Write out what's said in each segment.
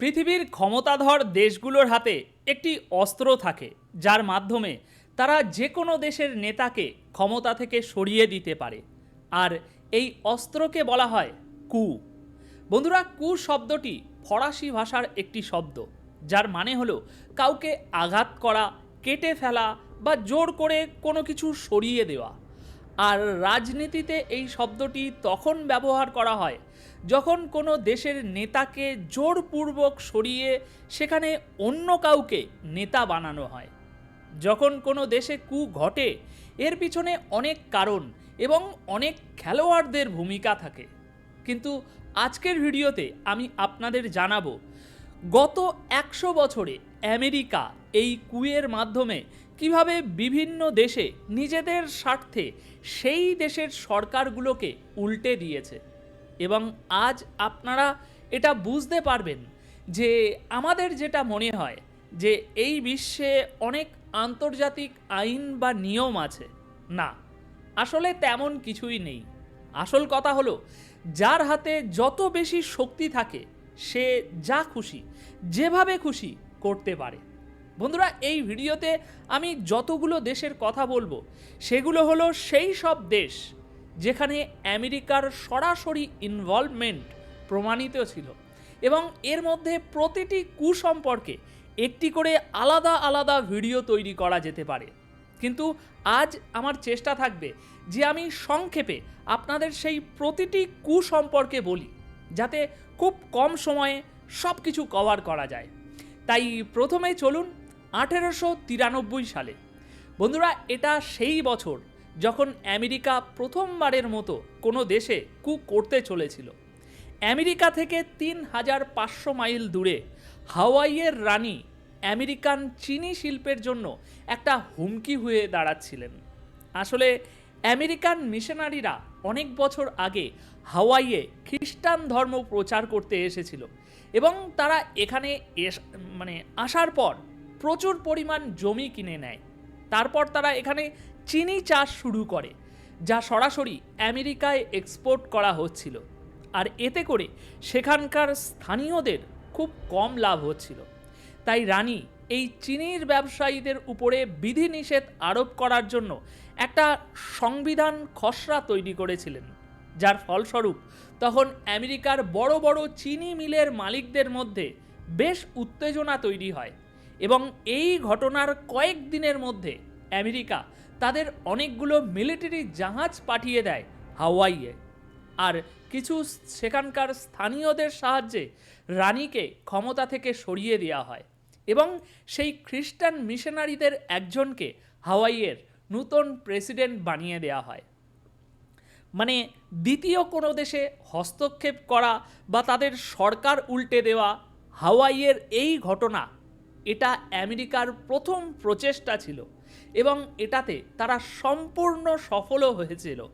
পৃথিবীর ক্ষমতাধর দেশগুলোর হাতে একটি অস্ত্র থাকে, যার মাধ্যমে তারা যে কোনো দেশের নেতাকে ক্ষমতা থেকে সরিয়ে দিতে পারে। আর এই অস্ত্রকে বলা হয় কু। বন্ধুরা, কু শব্দটি ফরাসি ভাষার একটি শব্দ, যার মানে হলো কাউকে আঘাত করা, কেটে ফেলা বা জোর করে কোনো কিছু সরিয়ে দেওয়া। আর রাজনীতিতে এই শব্দটি তখন ব্যবহার করা হয় যখন কোনো দেশের নেতাকে জোরপূর্বক সরিয়ে সেখানে অন্য কাউকে নেতা বানানো হয়, যখন কোনো দেশে কু ঘটে, এর পিছনে অনেক কারণ এবং অনেক খেলোয়াড়দের ভূমিকা থাকে। কিন্তু আজকের ভিডিওতে আমি আপনাদের জানাব, গত একশো বছরে আমেরিকা এই কুয়ের মাধ্যমে কীভাবে বিভিন্ন দেশে নিজেদের স্বার্থে সেই দেশের সরকারগুলোকে উল্টে দিয়েছে। এবং আজ আপনারা এটা বুঝতে পারবেন যে আমাদের যেটা মনে হয় যে এই বিশ্বে অনেক আন্তর্জাতিক আইন বা নিয়ম আছে। না, আসলে তেমন কিছুই নেই। আসল কথা হলো, যার হাতে যত বেশি শক্তি থাকে, সে যা খুশি, যেভাবে খুশি করতে পারে। বন্ধুরা, এই ভিডিওতে আমি যতগুলো দেশের কথা বলব, সেগুলো হলো সেই সব দেশ যেখানে আমেরিকার সরাসরি ইনভলভমেন্ট প্রমাণিত ছিল এবং এর মধ্যে প্রতিটি কুসম্পর্কে একটি করে আলাদা আলাদা ভিডিও তৈরি করা যেতে পারে। কিন্তু আজ আমার চেষ্টা থাকবে যে আমি সংক্ষেপে আপনাদের সেই প্রতিটি কুসম্পর্কে বলি, যাতে খুব কম সময়ে সব কিছু কভার করা যায়। তাই প্রথমে চলুন আঠেরোশো তিরানব্বই সালে। বন্ধুরা, এটা সেই বছর যখন আমেরিকা প্রথমবারের মতো কোনো দেশে কু করতে চলেছিল। আমেরিকা থেকে তিন হাজার পাঁচশো মাইল দূরে হাওয়াইয়ের রানী আমেরিকান চিনি শিল্পের জন্য একটা হুমকি হয়ে দাঁড়াচ্ছিলেন। আসলে আমেরিকান মিশনারিরা অনেক বছর আগে হাওয়াইয়ে খ্রিস্টান ধর্ম প্রচার করতে এসেছিল এবং তারা এখানে এস- মানে আসার পর প্রচুর পরিমাণ জমি কিনে নেয়। তারপর তারা এখানে চিনি চাষ শুরু করে, যা সরাসরি আমেরিকায় এক্সপোর্ট করা হচ্ছিল। আর এতে করে সেখানকার স্থানীয়দের খুব কম লাভ হচ্ছিল। তাই রানী এই চিনির ব্যবসায়ীদের উপরে বিধিনিষেধ আরোপ করার জন্য একটা সংবিধান খসড়া তৈরি করেছিলেন, যার ফলস্বরূপ তখন আমেরিকার বড় বড় চিনি মিলের মালিকদের মধ্যে বেশ উত্তেজনা তৈরি হয় এবং এই ঘটনার কয়েক দিনের মধ্যে আমেরিকা তাদের অনেকগুলো মিলিটারি জাহাজ পাঠিয়ে দেয় হাওয়াইয়ে। আর কিছু সেখানকার স্থানীয়দের সাহায্যে রানীকে ক্ষমতা থেকে সরিয়ে দেওয়া হয় এবং সেই খ্রিস্টান মিশনারিদের একজনকে হাওয়াইয়ের নূতন প্রেসিডেন্ট বানিয়ে দেওয়া হয়। মানে দ্বিতীয় কোনো দেশে হস্তক্ষেপ করা বা তাদের সরকার উল্টে দেওয়া হাওয়াইয়ের এই ঘটনা, এটা আমেরিকার প্রথম প্রচেষ্টা ছিল। এবং এটাতে তারা সম্পূর্ণ সফলও হয়েছিল।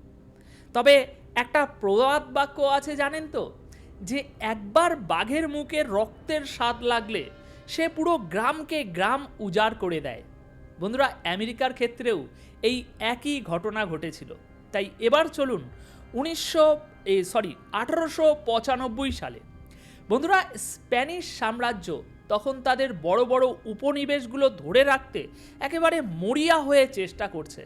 তবে একটা প্রবাদ বাক্য আছে জানেন তো? যে একবার বাঘের মুখে রক্তের স্বাদ লাগলে সে পুরো গ্রামকে গ্রাম উজাড় করে দেয়। বন্ধুরা, আমেরিকার ক্ষেত্রেও এই একই ঘটনা ঘটেছিল। তাই এবার চলুন উনিশশো সরি আঠারোশো পঁচানব্বই সালে। বন্ধুরা, স্প্যানিশ সাম্রাজ্য তখন তাদের বড় বড় উপনিবেশগুলো ধরে রাখতে একেবারে মরিয়া হয়ে চেষ্টা করছে।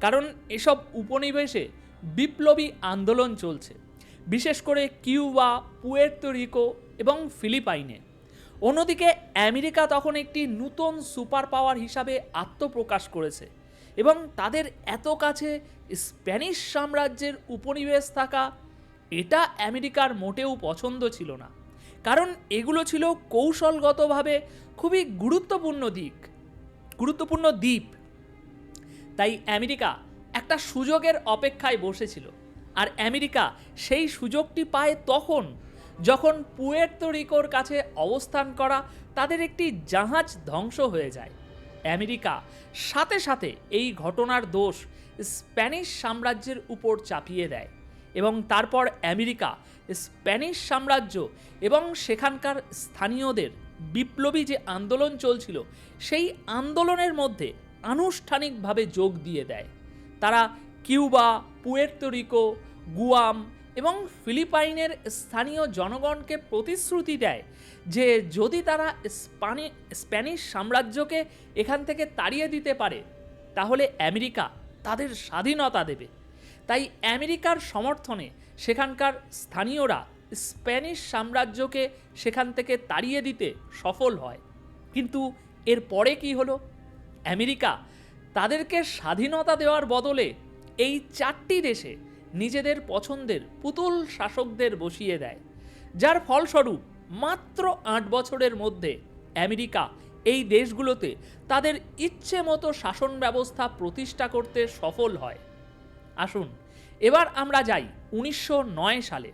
কারণ এসব উপনিবেশে বিপ্লবী আন্দোলন চলছে, বিশেষ করে কিউবা, পুয়ের্তো রিকো এবং ফিলিপাইনে। অন্যদিকে আমেরিকা তখন একটি নূতন সুপার পাওয়ার হিসাবে আত্মপ্রকাশ করেছে এবং তাদের এত কাছে স্প্যানিশ সাম্রাজ্যের উপনিবেশ থাকা, এটা আমেরিকার মোটেও পছন্দ ছিল না। কারণ এগুলো ছিল কৌশলগতভাবে খুবই গুরুত্বপূর্ণ দিক, গুরুত্বপূর্ণ দ্বীপ। তাই আমেরিকা একটা সুযোগের অপেক্ষায় বসেছিল। আর আমেরিকা সেই সুযোগটি পায় তখন যখন পুয়ের্তো রিকোর কাছে অবস্থান করা তাদের একটি জাহাজ ধ্বংস হয়ে যায়। আমেরিকা সাথে সাথে এই ঘটনার দোষ স্প্যানিশ সাম্রাজ্যের উপর চাপিয়ে দেয়। এবং তারপর আমেরিকা, স্প্যানিশ সাম্রাজ্য এবং সেখানকার স্থানীয়দের বিপ্লবী যে আন্দোলন চলছিল, সেই আন্দোলনের মধ্যে আনুষ্ঠানিকভাবে যোগ দিয়ে দেয়। তারা কিউবা, পুয়ের্তো রিকো, গুয়াম এবং ফিলিপাইনের স্থানীয় জনগণকে প্রতিশ্রুতি দেয় যে যদি তারা স্পানি, স্প্যানিশ সাম্রাজ্যকে এখান থেকে তাড়িয়ে দিতে পারে, তাহলে আমেরিকা তাদের স্বাধীনতা দেবে। তাই আমেরিকার সমর্থনে সেখানকার স্থানীয়রা স্প্যানিশ সাম্রাজ্যকে সেখান থেকে তাড়িয়ে দিতে সফল হয়। কিন্তু এর পরে কি হলো? আমেরিকা তাদেরকে স্বাধীনতা দেওয়ার বদলে এই চারটি দেশে নিজেদের পছন্দের পুতুল শাসকদের বসিয়ে দেয়। যার ফলস্বরূপ মাত্র আট বছরের মধ্যে আমেরিকা এই দেশগুলোতে তাদের ইচ্ছে মতো শাসন ব্যবস্থা প্রতিষ্ঠা করতে সফল হয়। আসুন এবার আমরা যাই উনিশশো নয় সালে।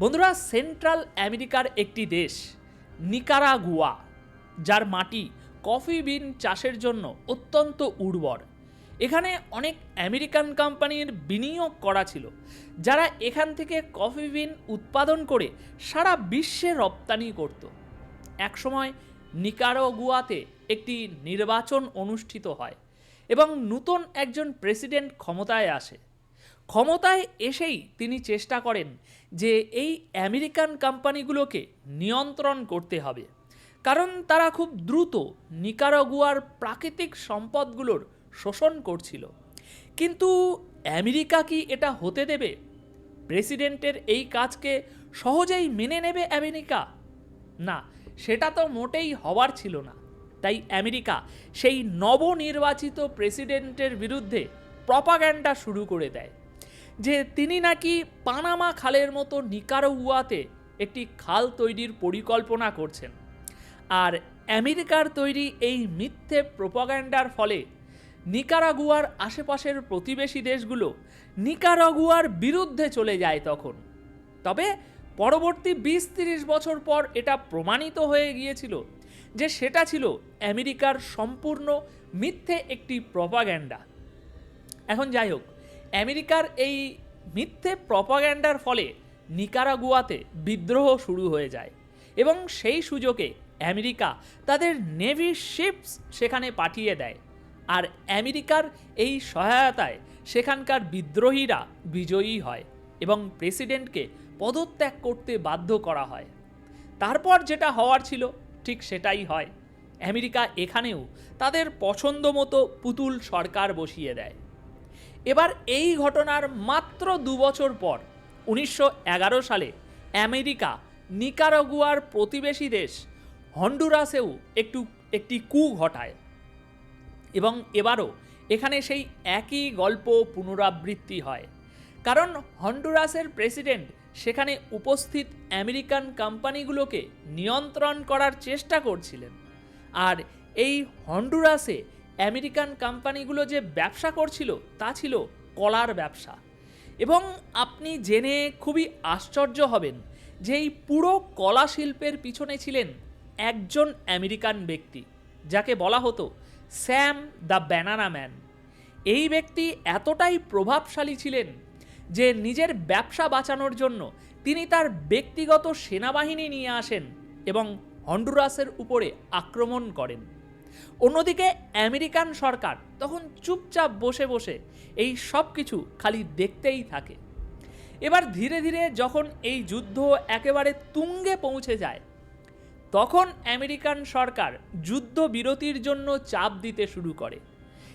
বন্ধুরা, সেন্ট্রাল আমেরিকার একটি দেশ, নিকারাগুয়া, যার মাটি কফি বিন চাষের জন্য অত্যন্ত উর্বর। এখানে অনেক আমেরিকান কোম্পানির বিনিয়োগ করা ছিল, যারা এখান থেকে কফি বিন উৎপাদন করে সারা বিশ্বে রপ্তানি করত। একসময় নিকারাগুয়াতে একটি নির্বাচন অনুষ্ঠিত হয় এবং নূতন একজন প্রেসিডেন্ট ক্ষমতায় আসে। ক্ষমতায় এসেই তিনি চেষ্টা করেন যে এই আমেরিকান কোম্পানিগুলোকে নিয়ন্ত্রণ করতে হবে। কারণ তারা খুব দ্রুত নিকারাগুয়ার প্রাকৃতিক সম্পদগুলোর শোষণ করছিল। কিন্তু আমেরিকা কি এটা হতে দেবে? প্রেসিডেন্টের এই কাজকে সহজেই মেনে নেবে আমেরিকা? না, সেটা তো মোটেই হওয়ার ছিল না। তাই আমেরিকা সেই নবনির্বাচিত প্রেসিডেন্টের বিরুদ্ধে প্রপাগ্যান্ডা শুরু করে দেয়। যে তিনি নাকি পানামা খালের মতো নিকারোগুয়াতে একটি খাল তৈরির পরিকল্পনা করছেন। আর আমেরিকার তৈরি এই মিথ্যে প্রোপাগ্যান্ডার ফলে নিকারাগুয়ার আশেপাশের প্রতিবেশী দেশগুলো নিকারাগুয়ার বিরুদ্ধে চলে যায় তখন। তবে পরবর্তী বিশ তিরিশ বছর পর এটা প্রমাণিত হয়ে গিয়েছিল যে সেটা ছিল আমেরিকার সম্পূর্ণ মিথ্যে একটি প্রপাগ্যান্ডা এখন যাই হোক আমেরিকার এই মিথ্যে প্রপাগ্যান্ডার ফলে নিকারাগুয়াতে বিদ্রোহ শুরু হয়ে যায় এবং সেই সুযোগে আমেরিকা তাদের নেভি শিপস সেখানে পাঠিয়ে দেয় আর আমেরিকার এই সহায়তায় সেখানকার বিদ্রোহীরা বিজয়ী হয় এবং প্রেসিডেন্টকে পদত্যাগ করতে বাধ্য করা হয়। তারপর যেটা হওয়ার ছিল, ঠিক সেটাই হয়। আমেরিকা এখানেও তাদের পছন্দ মতো পুতুল সরকার বসিয়ে দেয়। এবার এই ঘটনার মাত্র দু বছর পর, উনিশশো এগারো সালে আমেরিকা নিকারাগুয়ার প্রতিবেশী দেশ হন্ডুরাসেও একটু, একটি কু ঘটায়। এবং এবারও এখানে সেই একই গল্প পুনরাবৃত্তি হয়। কারণ হন্ডুরাসের প্রেসিডেন্ট সেখানে উপস্থিত আমেরিকান কোম্পানিগুলোকে নিয়ন্ত্রণ করার চেষ্টা করছিলেন। আর এই হন্ডুরাসে আমেরিকান কোম্পানিগুলো যে ব্যবসা করছিল, তা ছিল কলার ব্যবসা। এবং আপনি জেনে খুবই আশ্চর্য হবেন যে এই পুরো কলা শিল্পের পিছনে ছিলেন একজন আমেরিকান ব্যক্তি, যাকে বলা হতো স্যাম দ্য ব্যানানা ম্যান। এই ব্যক্তি এতটাই প্রভাবশালী ছিলেন যে নিজের ব্যবসা বাঁচানোর জন্য তিনি তার ব্যক্তিগত সেনাবাহিনী নিয়ে আসেন এবং হন্ডুরাসের উপরে আক্রমণ করেন। অন্যদিকে আমেরিকান সরকার তখন চুপচাপ বসে বসে এই সব কিছু খালি দেখতেই থাকে। এবার ধীরে ধীরে যখন এই যুদ্ধ একেবারে তুঙ্গে পৌঁছে যায়, তখন আমেরিকান সরকার যুদ্ধ বিরতির জন্য চাপ দিতে শুরু করে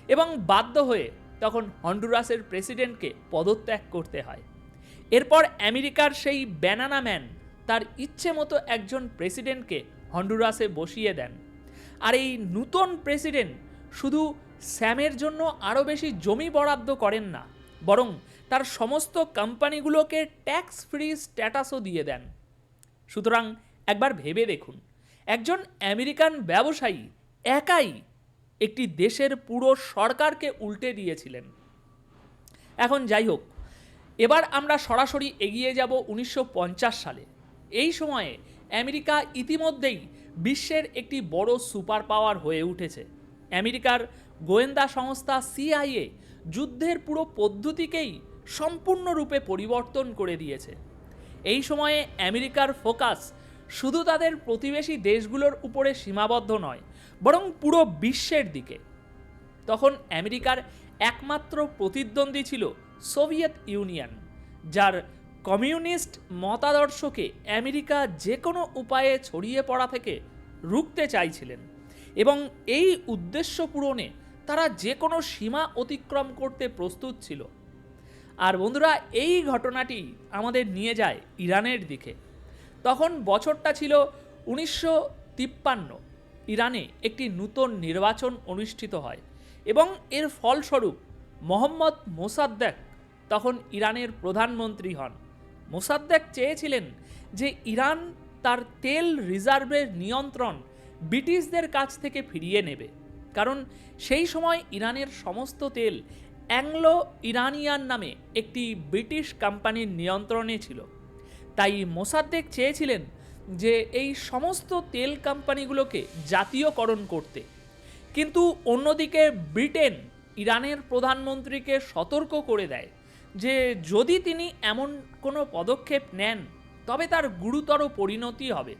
এবং বাধ্য হয়ে তখন হন্ডুরাসের প্রেসিডেন্টকে পদত্যাগ করতে হয়। এরপর আমেরিকার সেই ব্যানানা ম্যান তার ইচ্ছে মতো একজন প্রেসিডেন্টকে হন্ডুরাসে বসিয়ে দেন। আর এই নূতন প্রেসিডেন্ট শুধু স্যামের জন্য আরও বেশি জমি বরাদ্দ করেন না, বরং তার সমস্ত কোম্পানিগুলোকে ট্যাক্স ফ্রি স্ট্যাটাসও দিয়ে দেন। সুতরাং একবার ভেবে দেখুন, একজন আমেরিকান ব্যবসায়ী একাই একটি দেশের পুরো সরকারকে উল্টে দিয়েছিলেন। এখন যাই হোক, এবার আমরা সরাসরি এগিয়ে যাব উনিশশো পঞ্চাশ সালে। এই সময়ে আমেরিকা ইতিমধ্যেই বিশ্বের একটি বড় সুপার পাওয়ার হয়ে উঠেছে। আমেরিকার গোয়েন্দা সংস্থা সিআইএ যুদ্ধের পুরো পদ্ধতিকেই সম্পূর্ণরূপে পরিবর্তন করে দিয়েছে। এই সময়ে আমেরিকার ফোকাস শুধু তাদের প্রতিবেশী দেশগুলোর উপরে সীমাবদ্ধ নয়, বরং পুরো বিশ্বের দিকে। তখন আমেরিকার একমাত্র প্রতিদ্বন্দ্বী ছিল সোভিয়েত ইউনিয়ন, যার কমিউনিস্ট মতাদর্শকে আমেরিকা যে কোনো উপায়ে ছড়িয়ে পড়া থেকে রুখতে চাইছিলেন এবং এই উদ্দেশ্য পূরণে তারা যে কোনো সীমা অতিক্রম করতে প্রস্তুত ছিল। আর বন্ধুরা, এই ঘটনাটি আমাদের নিয়ে যায় ইরানের দিকে। তখন বছরটা ছিল উনিশশো তিপ্পান্ন। ইরানে একটি নূতন নির্বাচন অনুষ্ঠিত হয় এবং এর ফলস্বরূপ মোহাম্মদ মোসাদ্দেক তখন ইরানের প্রধানমন্ত্রী হন। মোসাদ্দেক চেয়েছিলেন যে ইরান তার তেল রিজার্ভের নিয়ন্ত্রণ ব্রিটিশদের কাছ থেকে ফিরিয়ে নেবে। কারণ সেই সময় ইরানের সমস্ত তেল অ্যাংলো ইরানিয়ান নামে একটি ব্রিটিশ কোম্পানির নিয়ন্ত্রণে ছিল। তাই মোসাদ্দেক চেয়েছিলেন যে এই সমস্ত তেল কোম্পানিগুলোকে জাতীয়করণ করতে। কিন্তু অন্যদিকে ব্রিটেন ইরানের প্রধানমন্ত্রীকে সতর্ক করে দেয়। যে যদি তিনি এমন কোনো পদক্ষেপ নেন, তবে তার গুরুতর পরিণতি হবে।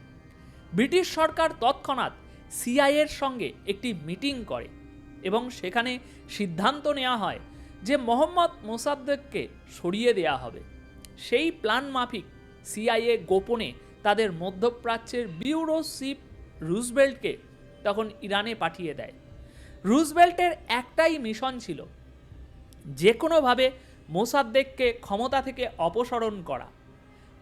ব্রিটিশ সরকার তৎক্ষণাৎ সিআইয়ের সঙ্গে একটি মিটিং করে এবং সেখানে সিদ্ধান্ত নেওয়া হয় যে মোহাম্মদ মোসাদ্দেককে সরিয়ে দেওয়া হবে। সেই প্ল্যান মাফিক সিআইএ গোপনে তাদের মধ্যপ্রাচ্যের ব্যুরো চিফ রুজবেল্টকে তখন ইরানে পাঠিয়ে দেয়। রুজবেল্টের একটাই মিশন ছিল, যে কোনোভাবে মোসাদ্দেককে ক্ষমতা থেকে অপসারণ করা।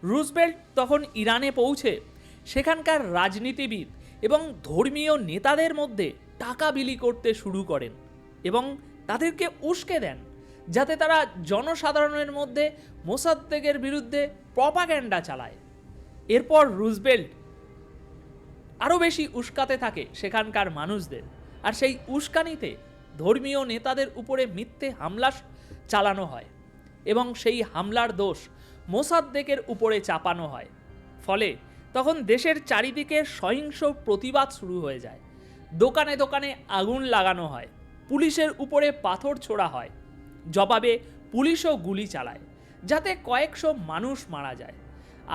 রুজবেল্ট তখন ইরানে পৌঁছে সেখানকার রাজনীতিবিদ এবং ধর্মীয় নেতাদের মধ্যে টাকা বিলি করতে শুরু করেন এবং তাদেরকে উস্কে দেন, যাতে তারা জনসাধারণের মধ্যে মোসাদ্দেকের বিরুদ্ধে প্রপাগ্যান্ডা চালায়। এরপর রুজবেল্ট আরও বেশি উস্কাতে থাকে সেখানকার মানুষদের। আর সেই উস্কানিতে ধর্মীয় নেতাদের উপরে মিথ্যে হামলা চালানো হয় এবং সেই হামলার দোষ মোসাদ্দেকের উপরে চাপানো হয়। ফলে তখন দেশের চারিদিকে সহিংস প্রতিবাদ শুরু হয়ে যায়। দোকানে দোকানে আগুন লাগানো হয়, পুলিশের উপরে পাথর ছোড়া হয়, জবাবে পুলিশও গুলি চালায়, যাতে কয়েকশো মানুষ মারা যায়।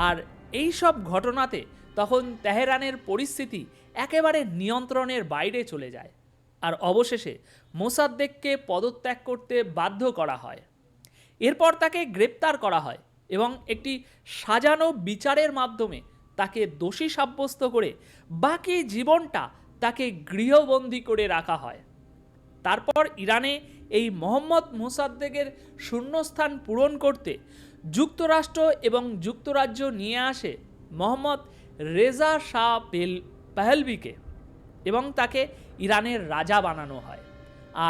আর এই সব ঘটনাতে তখন তেহরানের পরিস্থিতি একেবারে নিয়ন্ত্রণের বাইরে চলে যায়। আর অবশেষে মোসাদ্দেককে পদত্যাগ করতে বাধ্য করা হয়। এরপর তাকে গ্রেপ্তার করা হয় এবং একটি সাজানো বিচারের মাধ্যমে তাকে দোষী সাব্যস্ত করে বাকি জীবনটা তাকে গৃহবন্দী করে রাখা হয়। তারপর ইরানে এই মোহাম্মদ মোসাদ্দেকের শূন্যস্থান পূরণ করতে যুক্তরাষ্ট্র এবং যুক্তরাজ্য নিয়ে আসে মোহাম্মদ রেজা শাহ পেল পেহলভিকে এবং তাকে ইরানের রাজা বানানো হয়।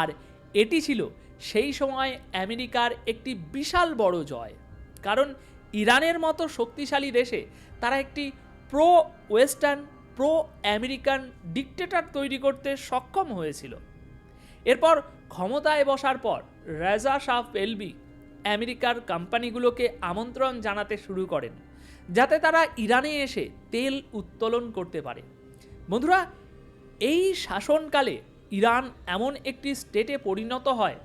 আর এটি ছিল সেই সময় আমেরিকার একটি বিশাল বড় জয়। কারণ ইরানের মতো শক্তিশালী দেশে তারা একটি pro western pro American dictator তৈরি করতে সক্ষম হয়েছিল। এরপর ক্ষমতায় বসার পর রেজা শাহ পেলবি আমেরিকার কোম্পানিগুলোকে আমন্ত্রণ জানাতে শুরু করেন, যাতে তারা ইরানে এসে তেল উত্তোলন করতে পারে। বন্ধুরা এই শাসনকালে ইরান এমন একটি স্টেটে পরিণত হয়,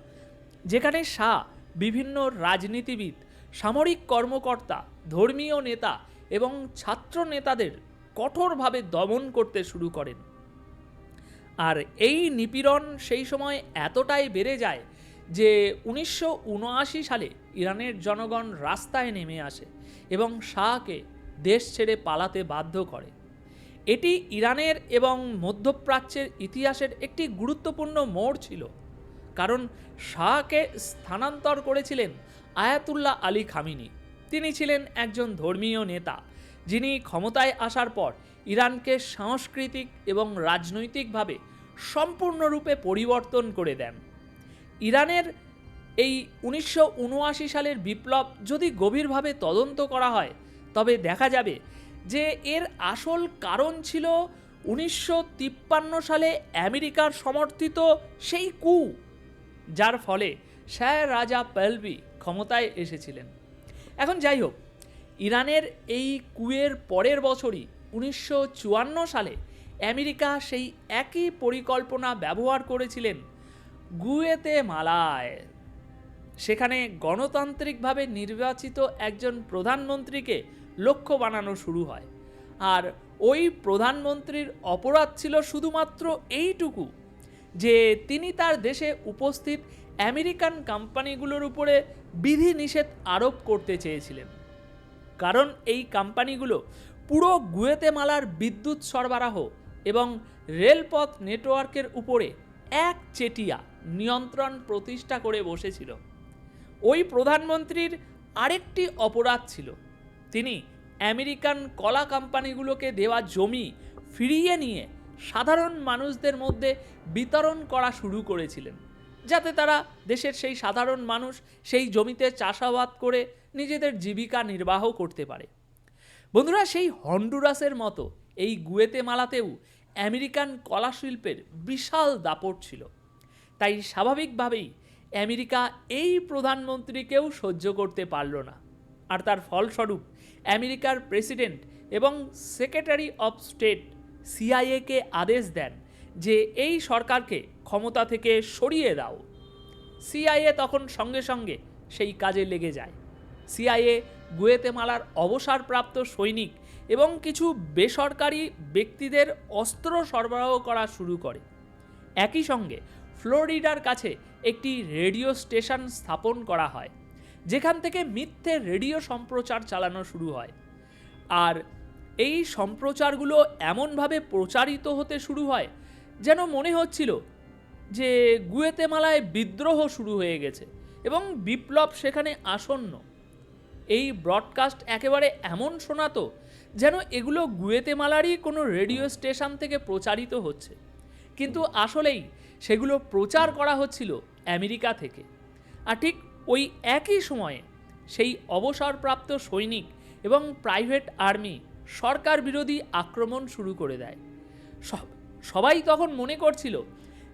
যেখানে শাহ, বিভিন্ন রাজনীতিবিদ, সামরিক কর্মকর্তা, ধর্মীয় নেতা এবং ছাত্র নেতাদের কঠোরভাবে দমন করতে শুরু করেন। আর এই নিপীড়ন সেই সময় এতটাই বেড়ে যায় যে উনিশশো উনআশি সালে ইরানের জনগণ রাস্তায় নেমে আসে এবং শাহকে দেশ ছেড়ে পালাতে বাধ্য করে। এটি ইরানের এবং মধ্যপ্রাচ্যের ইতিহাসের একটি গুরুত্বপূর্ণ মোড় ছিল, কারণ শাহকে স্থানান্তর করেছিলেন আয়াতুল্লাহ আলী খামিনি। তিনি ছিলেন একজন ধর্মীয় নেতা, যিনি ক্ষমতায় আসার পর ইরানকে সাংস্কৃতিক এবং রাজনৈতিকভাবে সম্পূর্ণরূপে পরিবর্তন করে দেন। ইরানের এই উনিশশো উনআশি সালের বিপ্লব যদি গভীরভাবে তদন্ত করা হয়, তবে দেখা যাবে যে এর আসল কারণ ছিল উনিশশো তিপ্পান্ন সালে আমেরিকার সমর্থিত সেই কু, যার ফলে শাহ রাজা পেলবি ক্ষমতায় এসেছিলেন। এখন যাই হোক, ইরানের এই কুয়ের পরের বছরই উনিশশো চুয়ান্ন সালে আমেরিকা সেই একই পরিকল্পনা ব্যবহার করেছিলেন গুয়েতে মালায় সেখানে গণতান্ত্রিকভাবে নির্বাচিত একজন প্রধানমন্ত্রীকে লক্ষ্য বানানো শুরু হয়। আর ওই প্রধানমন্ত্রীর অপরাধ ছিল শুধুমাত্র এইটুকু, যে তিনি তার দেশে উপস্থিত আমেরিকান কোম্পানিগুলোর উপরে বিধি নিষেধ আরোপ করতে চেয়েছিলেন। কারণ এই কোম্পানিগুলো পুরো গুয়েতেমালার বিদ্যুৎ সরবরাহ এবং রেলপথ নেটওয়ার্কের উপরে এক চেটিয়া নিয়ন্ত্রণ প্রতিষ্ঠা করে বসেছিল। ওই প্রধানমন্ত্রীর আরেকটি অপরাধ ছিল তিনি আমেরিকান কলা কোম্পানিগুলোকে দেওয়া জমি ফিরিয়ে নিয়ে সাধারণ মানুষদের মধ্যে বিতরণ করা শুরু করেছিলেন, যাতে তারা দেশের সেই সাধারণ মানুষ সেই জমিতে চাষাবাদ করে নিজেদের জীবিকা নির্বাহ করতে পারে। বন্ধুরা, সেই হন্ডুরাসের মতো এই গুয়েতেমালাতেও আমেরিকান কলা শিল্পের বিশাল দাপট ছিল। তাই স্বাভাবিকভাবেই আমেরিকা এই প্রধানমন্ত্রীকেও সহ্য করতে পারল না। আর তার ফলস্বরূপ আমেরিকার প্রেসিডেন্ট এবং সেক্রেটারি অফ স্টেট সিআইএকে আদেশ দেন যে এই সরকারকে ক্ষমতা থেকে সরিয়ে দাও। সিআইএ তখন সঙ্গে সঙ্গে সেই কাজে লেগে যায়। সিআইএ গুয়েতেমালার অবসরপ্রাপ্ত সৈনিক এবং কিছু বেসরকারি ব্যক্তিদের অস্ত্র সরবরাহ করা শুরু করে। একই সঙ্গে ফ্লোরিডার কাছে একটি রেডিও স্টেশন স্থাপন করা হয়। যেখান থেকে মিথ্যে রেডিও সম্প্রচার চালানো শুরু হয়। আর এই সম্প্রচারগুলো এমনভাবে প্রচারিত হতে শুরু হয়, যেন মনে হচ্ছিল যে গুয়েতেমালায় বিদ্রোহ শুরু হয়ে গেছে এবং বিপ্লব সেখানে আসন্ন। এই ব্রডকাস্ট একেবারে এমন শোনাতো যেন এগুলো গুয়েতেমালারই কোনো রেডিও স্টেশন থেকে প্রচারিত হচ্ছে। কিন্তু আসলেই সেগুলো প্রচার করা হচ্ছিল আমেরিকা থেকে। আর ঠিক ওই একই সময়ে সেই অবসরপ্রাপ্ত সৈনিক এবং প্রাইভেট আর্মি সরকার বিরোধী আক্রমণ শুরু করে দেয়। সব, সবাই তখন মনে করছিল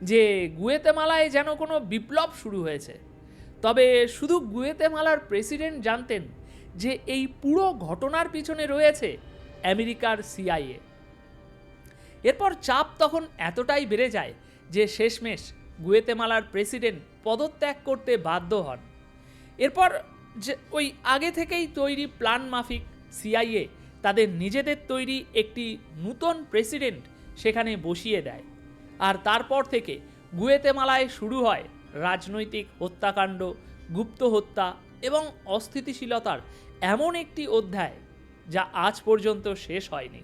যে গুয়েতেমালায় যেন কোনো বিপ্লব শুরু হয়েছে। তবে শুধু গুয়েতেমালার প্রেসিডেন্ট জানতেন যে এই পুরো ঘটনার পিছনে রয়েছে আমেরিকার সিআইএ। এরপর চাপ তখন এতটাই বেড়ে যায় যে শেষমেশ গুয়েতেমালার প্রেসিডেন্ট পদত্যাগ করতে বাধ্য হন। এরপর যে ওই আগে থেকেই তৈরি প্ল্যান মাফিক সিআইএ তাদের নিজেদের তৈরি একটি নূতন প্রেসিডেন্ট সেখানে বসিয়ে দেয়। আর তারপর থেকে গুয়েতেমালায় শুরু হয় রাজনৈতিক হত্যাকাণ্ড, গুপ্ত হত্যা এবং অস্থিতিশীলতার এমন একটি অধ্যায় যা আজ পর্যন্ত শেষ হয়নি।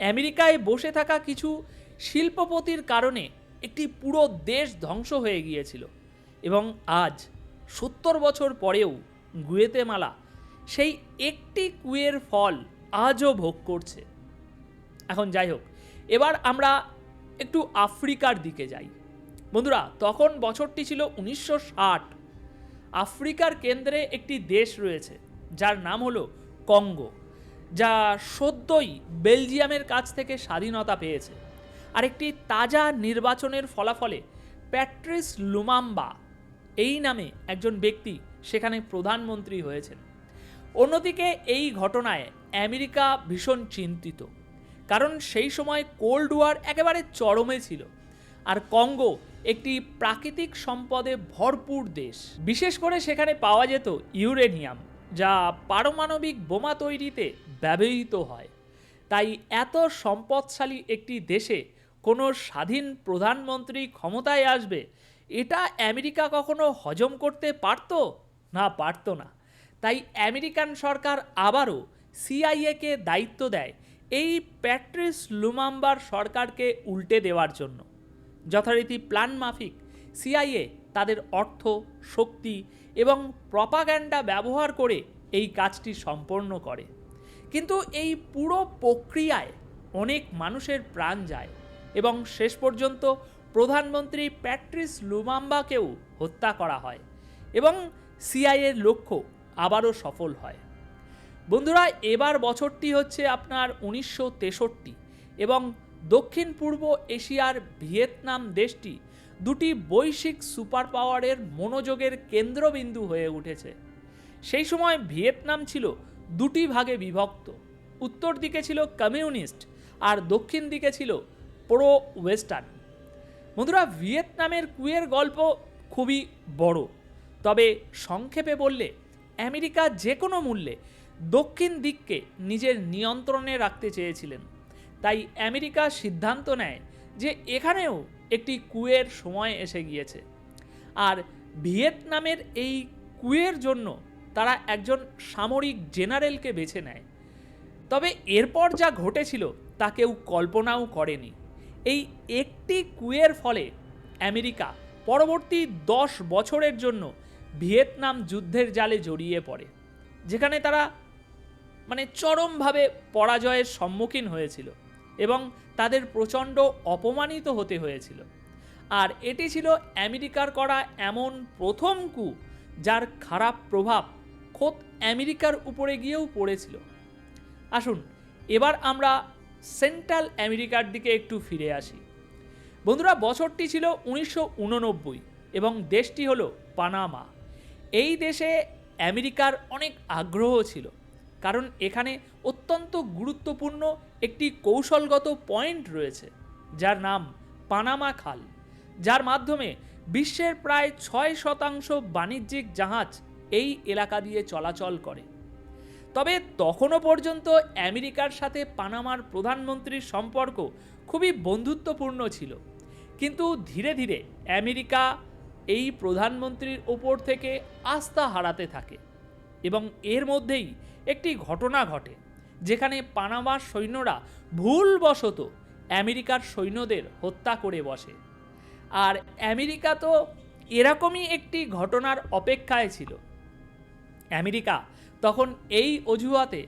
আমেরিকায় বসে থাকা কিছু শিল্পপতির কারণে একটি পুরো দেশ ধ্বংস হয়ে গিয়েছিল এবং আজ সত্তর বছর পরেও গুয়েতেমালা সেই একটি কুয়ের ফল আজও ভোগ করছে। এখন যাই হোক, এবার আমরা একটু আফ্রিকার দিকে যাই। বন্ধুরা, তখন বছরটি ছিল উনিশশো ষাট। আফ্রিকার কেন্দ্রে একটি দেশ রয়েছে, যার নাম হলো কঙ্গো, যা সদ্যই বেলজিয়ামের কাছ থেকে স্বাধীনতা পেয়েছে। আর একটি তাজা নির্বাচনের ফলাফলে প্যাট্রিস লুমাম্বা এই নামে একজন ব্যক্তি সেখানে প্রধানমন্ত্রী হয়েছেন। অন্যদিকে এই ঘটনায় আমেরিকা ভীষণ চিন্তিত, কারণ সেই সময় কোল্ড ওয়ার একেবারে চরমে ছিল আর কঙ্গো একটি প্রাকৃতিক সম্পদে ভরপুর দেশ। বিশেষ করে সেখানে পাওয়া যেত ইউরেনিয়াম, যা পারমাণবিক বোমা তৈরিতে ব্যবহৃত হয়। তাই এত সম্পদশালী একটি দেশে কোনো স্বাধীন প্রধানমন্ত্রী ক্ষমতায় আসবে এটা আমেরিকা কখনো হজম করতে পারতো? না পারতো না। তাই আমেরিকান সরকার আবারও সিআইএকে দায়িত্ব দেয় এই প্যাট্রিস লুমাম্বার সরকারকে উল্টে দেওয়ার জন্য। যথারীতি প্ল্যান মাফিক, সিআইএ তাদের অর্থ, শক্তি এবং প্রপাগ্যান্ডা ব্যবহার করে এই কাজটি সম্পন্ন করে। কিন্তু এই পুরো প্রক্রিয়ায় অনেক মানুষের প্রাণ যায় এবং শেষ পর্যন্ত প্রধানমন্ত্রী প্যাট্রিস লুমাম্বাকেও হত্যা করা হয় এবং সিআইএর লক্ষ্য আবারও সফল হয়। বন্ধুরা, এবার বছরটি হচ্ছে আপনার উনিশশো তেষট্টি এবং দক্ষিণ পূর্ব এশিয়ার ভিয়েতনাম দেশটি দুটি বৈশ্বিক সুপার পাওয়ারের মনোযোগের কেন্দ্রবিন্দু হয়ে উঠেছে। সেই সময় ভিয়েতনাম ছিল দুটি ভাগে বিভক্ত। উত্তর দিকে ছিল কমিউনিস্ট আর দক্ষিণ দিকে ছিল প্রো ওয়েস্টার্ন বন্ধুরা, ভিয়েতনামের কুয়ের গল্প খুবই বড়। তবে সংক্ষেপে বললে, আমেরিকা যে কোনো মূল্যে দক্ষিণ দিককে নিজের নিয়ন্ত্রণে রাখতে চেয়েছিলেন। তাই আমেরিকা সিদ্ধান্ত নেয় যে এখানেও একটি কুয়ের সময় এসে গিয়েছে। আর ভিয়েতনামের এই কুয়ের জন্য তারা একজন সামরিক জেনারেলকে বেছে নেয়। তবে এরপর যা ঘটেছিল তা কেউ কল্পনাও করেনি। এই একটি কুয়ের ফলে আমেরিকা পরবর্তী দশ বছরের জন্য ভিয়েতনাম যুদ্ধের জালে জড়িয়ে পড়ে, যেখানে তারা মানে চরমভাবে পরাজয়ের সম্মুখীন হয়েছিল এবং তাদের প্রচণ্ড অপমানিত হতে হয়েছিল। আর এটি ছিল আমেরিকার করা এমন প্রথম কু যার খারাপ প্রভাব খোদ আমেরিকার উপরে গিয়েও পড়েছিল। আসুন, এবার আমরা সেন্ট্রাল আমেরিকার দিকে একটু ফিরে আসি। বন্ধুরা, বছরটি ছিল উনিশশো উননব্বই এবং দেশটি হলো পানামা। এই দেশে আমেরিকার অনেক আগ্রহ ছিল, কারণ এখানে অত্যন্ত গুরুত্বপূর্ণ একটি কৌশলগত পয়েন্ট রয়েছে, যার নাম পানামা খাল, যার মাধ্যমে বিশ্বের প্রায় ছয় শতাংশ বাণিজ্যিক জাহাজ এই এলাকা দিয়ে চলাচল করে। তবে তখনও পর্যন্ত আমেরিকার সাথে পানামার প্রধানমন্ত্রীর সম্পর্ক খুবই বন্ধুত্বপূর্ণ ছিল। কিন্তু ধীরে ধীরে আমেরিকা এই প্রধানমন্ত্রীর ওপর থেকে আস্থা হারাতে থাকে এবং এর মধ্যেই একটি ঘটনা ঘটে, যেখানে পানামার সৈন্যরা ভুলবশত আমেরিকার সৈন্যদের হত্যা করে বসে। আর আমেরিকা তো এরকমই একটি ঘটনার অপেক্ষায় ছিল। আমেরিকা তখন এই অজুহাতে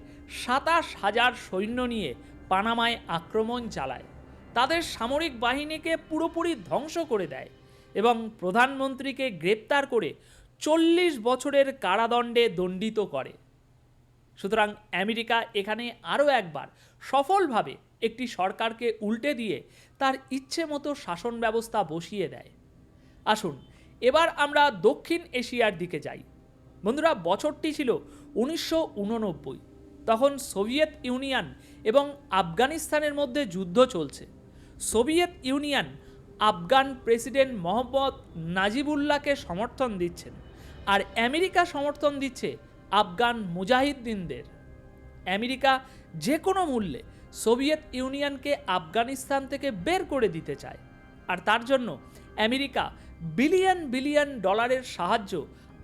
সাতাশ হাজার সৈন্য নিয়ে পানামায় আক্রমণ চালায়। তাদের সামরিক বাহিনীকে পুরোপুরি ধ্বংস করে দেয় এবং প্রধানমন্ত্রীকে গ্রেপ্তার করে চল্লিশ বছরের কারাদণ্ডে দণ্ডিত করে। সুতরাং আমেরিকা এখানে আরও একবার সফলভাবে একটি সরকারকে উল্টে দিয়ে তার ইচ্ছে মতো শাসন ব্যবস্থা বসিয়ে দেয়। আসুন, এবার আমরা দক্ষিণ এশিয়ার দিকে যাই। বন্ধুরা বছরটি ছিল উনিশশো উননব্বই। তখন সোভিয়েত ইউনিয়ন এবং আফগানিস্তানের মধ্যে যুদ্ধ চলছে। Soviet Union Afghan president Mohammad নাজিবুল্লাহকে সমর্থন দিচ্ছেন আর আমেরিকা সমর্থন দিচ্ছে আফগান মুজাহিদ্দিনদের আমেরিকা যে কোনো মূল্যে সোভিয়েত ইউনিয়নকে আফগানিস্তান থেকে বের করে দিতে চায়। আর তার জন্য আমেরিকা বিলিয়ন বিলিয়ন ডলারের সাহায্য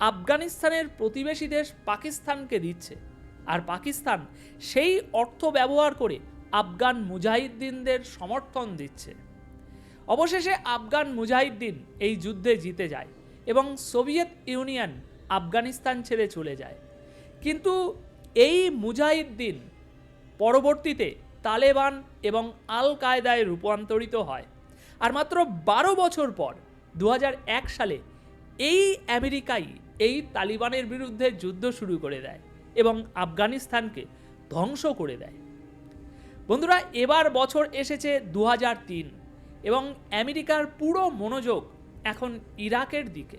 আফগানিস্তানের প্রতিবেশী দেশ পাকিস্তানকে দিচ্ছে। আর পাকিস্তান সেই অর্থ ব্যবহার করে আফগান মুজাহিদ্দিনদের সমর্থন দিচ্ছে। অবশেষে আফগান মুজাহিদ্দিন এই যুদ্ধে জিতে যায় এবং সোভিয়েত ইউনিয়ন আফগানিস্তান ছেড়ে চলে যায়। কিন্তু এই মুজাহিদ্দিন পরবর্তীতে তালেবান এবং আল কায়দায় রূপান্তরিত হয়। আর মাত্র বারো বছর পর দু হাজার এক সালে এই আমেরিকাই এই তালিবানের বিরুদ্ধে যুদ্ধ শুরু করে দেয় এবং আফগানিস্তানকে ধ্বংস করে দেয়। বন্ধুরা, এবার বছর এসেছে দু হাজার তিন এবং আমেরিকার পুরো মনোযোগ এখন ইরাকের দিকে।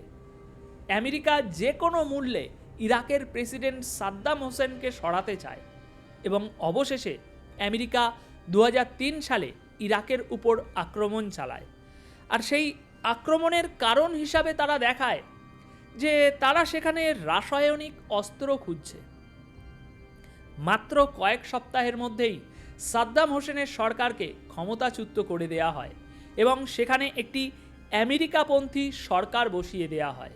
আমেরিকা যে কোনো মূল্যে ইরাকের প্রেসিডেন্ট সাদ্দাম হোসেনকে সরাতে চায় এবং অবশেষে আমেরিকা দু হাজার তিন সালে ইরাকের উপর আক্রমণ চালায়। আর সেই আক্রমণের কারণ হিসাবে তারা দেখায় যে তারা সেখানে রাসায়নিক অস্ত্র খুঁজছে। মাত্র কয়েক সপ্তাহের মধ্যেই সাদ্দাম হোসেনের সরকারকে ক্ষমতাচ্যুত করে দেয়া হয় এবং সেখানে একটি আমেরিকাপন্থী সরকার বসিয়ে দেয়া হয়।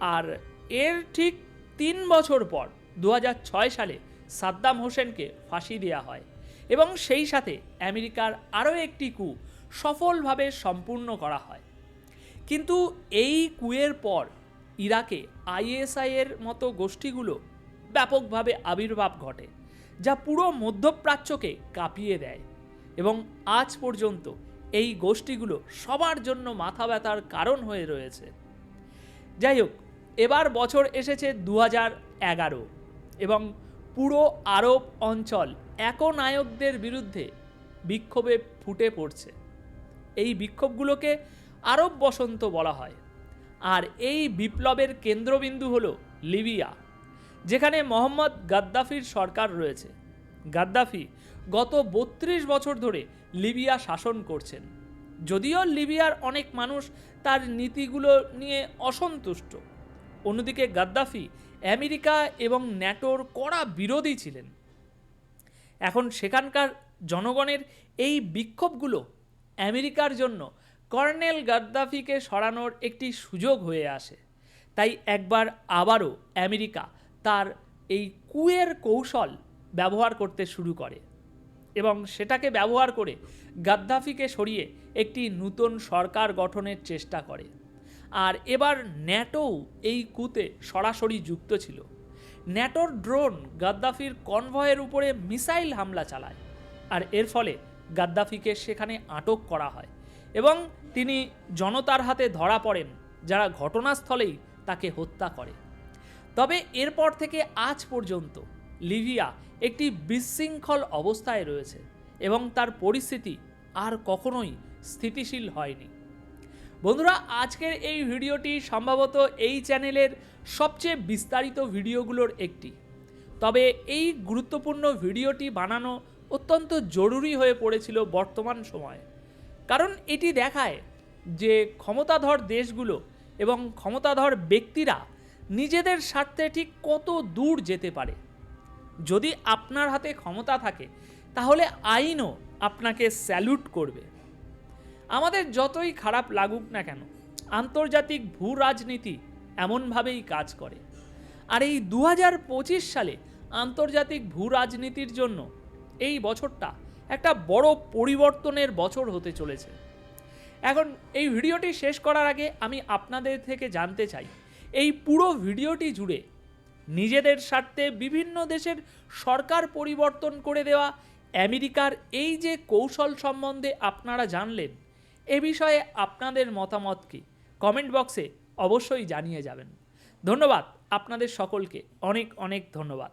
আর এর ঠিক তিন বছর পর দু হাজার ছয় সালে সাদ্দাম হোসেনকে ফাঁসি দেওয়া হয় এবং সেই সাথে আমেরিকার আরও একটি কু সফলভাবে সম্পূর্ণ করা হয়। কিন্তু এই কুয়ের পর ইরাকে আইএসআই এর মতো গোষ্ঠীগুলো ব্যাপকভাবে আবির্ভাব ঘটে, যা পুরো মধ্যপ্রাচ্যকে কাঁপিয়ে দেয়। এবং আজ পর্যন্ত এই গোষ্ঠীগুলো সবার জন্য মাথা ব্যথার কারণ হয়ে রয়েছে। যাই হোক, এবার বছর এসেছে দু এগারো এবং পুরো আরব অঞ্চল একনায়কদের বিরুদ্ধে বিক্ষোভে ফুটে পড়ছে। এই বিক্ষোভগুলোকে আরব বসন্ত বলা হয়। আর এই বিপ্লবের কেন্দ্রবিন্দু হল লিবিয়া, যেখানে মোহাম্মদ গাদ্দাফির সরকার রয়েছে। গাদ্দাফি গত বত্রিশ বছর ধরে লিবিয়া শাসন করছেন। যদিও লিবিয়ার অনেক মানুষ তার নীতিগুলো নিয়ে অসন্তুষ্ট। অন্যদিকে গাদ্দাফি আমেরিকা এবং ন্যাটোর কড়া বিরোধী ছিলেন। এখন সেখানকার জনগণের এই বিক্ষোভগুলো আমেরিকার জন্য কর্নেল গাদ্দাফিকে সরানোর একটি সুযোগ হয়ে আসে। তাই একবার আবারও আমেরিকা তার এই কুয়ের কৌশল ব্যবহার করতে শুরু করে এবং সেটাকে ব্যবহার করে গাদ্দাফিকে সরিয়ে একটি নূতন সরকার গঠনের চেষ্টা করে। আর এবার ন্যাটোও এই কুতে সরাসরি যুক্ত ছিল। ন্যাটোর ড্রোন গাদ্দাফির কনভয়ের উপরে মিসাইল হামলা চালায়। আর এর ফলে গাদ্দাফিকে সেখানে আটক করা হয় এবং তিনি জনতার হাতে ধরা পড়েন, যারা ঘটনাস্থলেই তাকে হত্যা করে। তবে এরপর থেকে আজ পর্যন্ত লিভিয়া একটি বিশৃঙ্খল অবস্থায় রয়েছে এবং তার পরিস্থিতি আর কখনোই স্থিতিশীল হয়নি। বন্ধুরা, আজকের এই ভিডিওটি সম্ভবত এই চ্যানেলের সবচেয়ে বিস্তারিত ভিডিওগুলোর একটি। তবে এই গুরুত্বপূর্ণ ভিডিওটি বানানো অত্যন্ত জরুরি হয়ে পড়েছিল বর্তমান সময়ে। কারণ এটি দেখায় যে ক্ষমতাধর দেশগুলো এবং ক্ষমতাধর ব্যক্তিরা নিজেদের স্বার্থে ঠিক কত দূর যেতে পারে। যদি আপনার হাতে ক্ষমতা থাকে, তাহলে আইনও আপনাকে স্যালুট করবে। আমাদের যতই খারাপ লাগুক না কেন, আন্তর্জাতিক ভূ রাজনীতি এমনভাবেই কাজ করে। আর এই দু হাজার পঁচিশ সালে আন্তর্জাতিক ভূ রাজনীতির জন্য এই বছরটা একটা বড় পরিবর্তনের বছর হতে চলেছে। এখন এই ভিডিওটি শেষ করার আগে আমি আপনাদের থেকে জানতে চাই, এই পুরো ভিডিওটি জুড়ে নিজেদের স্বার্থে বিভিন্ন দেশের সরকার পরিবর্তন করে দেওয়া, আমেরিকার এই যে কৌশল সম্বন্ধে আপনারা জানলেন, এ বিষয়ে আপনাদের মতামত কি? কমেন্ট বক্সে অবশ্যই জানিয়ে যাবেন। ধন্যবাদ, আপনাদের সকলকে অনেক অনেক ধন্যবাদ।